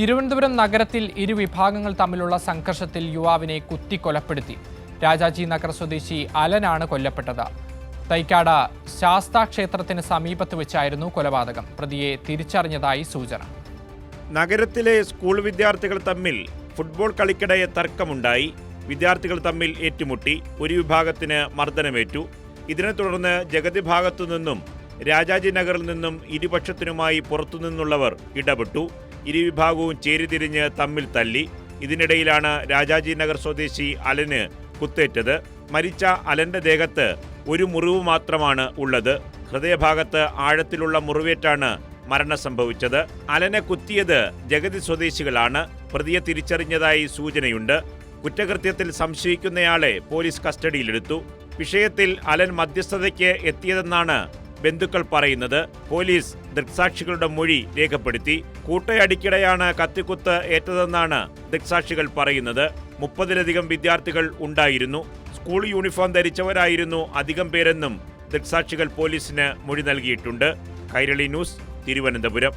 തിരുവനന്തപുരം നഗരത്തിൽ ഇരു വിഭാഗങ്ങൾ തമ്മിലുള്ള സംഘർഷത്തിൽ യുവാവിനെ കുത്തിക്കൊലപ്പെടുത്തി. രാജാജി നഗർ സ്വദേശി അലനാണ് കൊല്ലപ്പെട്ടത്. തൈക്കാട് ശാസ്താ ക്ഷേത്രത്തിന് സമീപത്ത് വെച്ചായിരുന്നു കൊലപാതകം. പ്രതിയെ തിരിച്ചറിഞ്ഞതായി സൂചന. നഗരത്തിലെ സ്കൂൾ വിദ്യാർത്ഥികൾ തമ്മിൽ ഫുട്ബോൾ കളിക്കിടയെ തർക്കമുണ്ടായി. വിദ്യാർത്ഥികൾ തമ്മിൽ ഏറ്റുമുട്ടി. ഒരു വിഭാഗത്തിന് മർദ്ദനമേറ്റു. ഇതിനെ തുടർന്ന് ജഗതി ഭാഗത്തു നിന്നും രാജാജി നഗറിൽ നിന്നും ഇരുപക്ഷത്തിനുമായി പുറത്തുനിന്നുള്ളവർ ഇടപെട്ടു. ഇരുവിഭാഗവും ചേരിതിരിഞ്ഞ് തമ്മിൽ തല്ലി. ഇതിനിടയിലാണ് രാജാജി നഗർ സ്വദേശി അലന് കുത്തേറ്റത്. മരിച്ച അലന്റെ ദേഹത്ത് ഒരു മുറിവ് മാത്രമാണ് ഉള്ളത്. ഹൃദയഭാഗത്ത് ആഴത്തിലുള്ള മുറിവേറ്റാണ് മരണം സംഭവിച്ചത്. അലനെ കുത്തിയത് ജഗതി സ്വദേശികളാണ്. പ്രതിയെ തിരിച്ചറിഞ്ഞതായി സൂചനയുണ്ട്. കുറ്റകൃത്യത്തിൽ സംശയിക്കുന്നയാളെ പോലീസ് കസ്റ്റഡിയിലെടുത്തു. വിഷയത്തിൽ അലൻ മധ്യസ്ഥതയ്ക്ക് എത്തിയതെന്നാണ് ബന്ധുക്കൾ പറയുന്നത് പോലീസ് ദൃക്സാക്ഷികളുടെ മൊഴി രേഖപ്പെടുത്തി. കൂട്ടയടിക്കിടെയാണ് കത്തിക്കുത്ത് ഏറ്റതെന്നാണ് ദൃക്സാക്ഷികൾ പറയുന്നത്. മുപ്പതിലധികം വിദ്യാർത്ഥികൾ ഉണ്ടായിരുന്നു. സ്കൂൾ യൂണിഫോം ധരിച്ചവരായിരുന്നു അധികം പേരെന്നും ദൃക്സാക്ഷികൾ പോലീസിന് മൊഴി നൽകിയിട്ടുണ്ട്. കൈരളി ന്യൂസ് തിരുവനന്തപുരം.